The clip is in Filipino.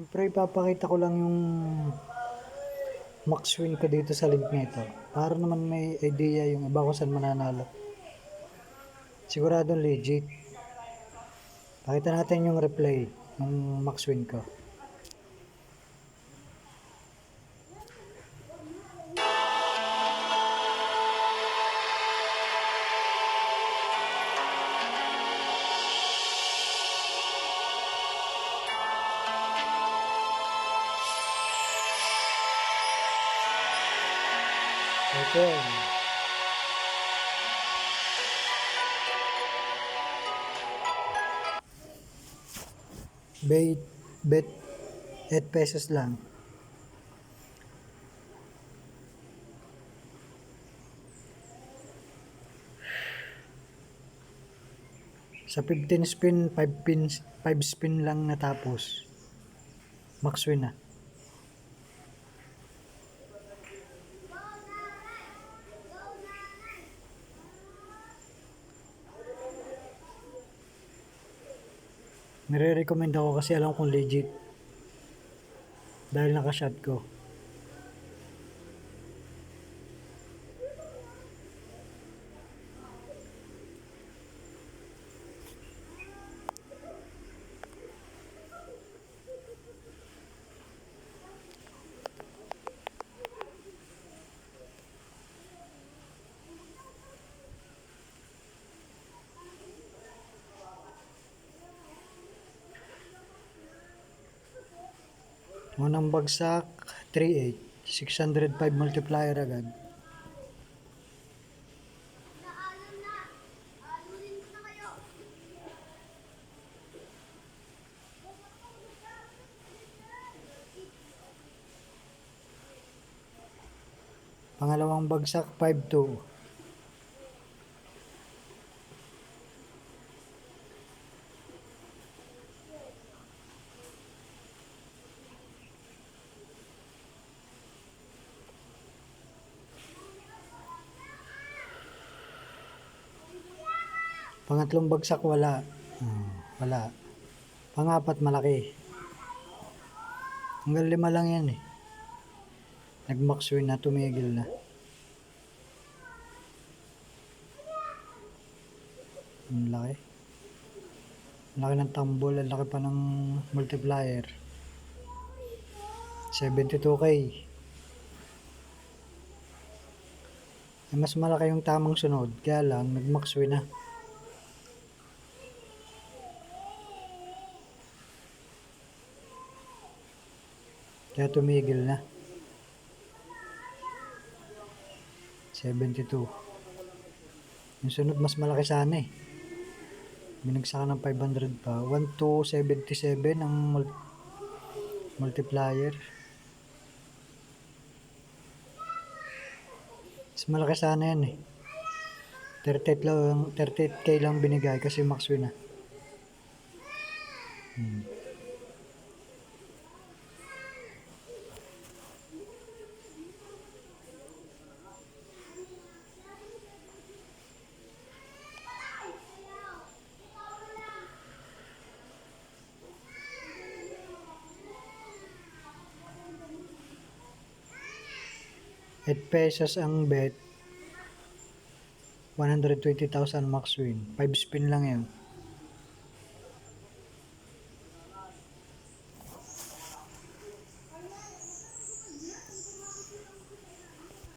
Siyempre, ipapakita ko lang yung max win ko dito sa link nito. Para naman may idea yung iba ko saan mananalo. Siguradong legit. Pakita natin yung replay ng max win ko. Ito. Bet, bet 8 pesos lang. Sa 15 spin, 5 pins, 5 spin lang natapos. Max win na. Nire-recommend ako kasi alam kong legit. Dahil nakashot ko. Unang bagsak, 3.8. 605 multiplier agad. Pangalawang bagsak, 5.2. Pangatlong bagsak, wala. Hmm, wala. Pangapat, malaki. Hanggang lima lang yan eh. Nag-max win na, tumigil na. Ang laki. Ang laki ng tambol, ang laki pa ng multiplier. 72k. Eh, mas malaki yung tamang sunod, kaya lang nag-max win na. Kaya tumigil na. 72. Yung sunod mas malaki sana eh. Binagsakan ng 500 pa. 1 to 77 ang mul- multiplier. Mas malaki sana yan eh. 38 lang, 38k lang binigay kasi max win na. Hmm. Eight pesos ang bet. 120,000 max win. 5 spin lang yan.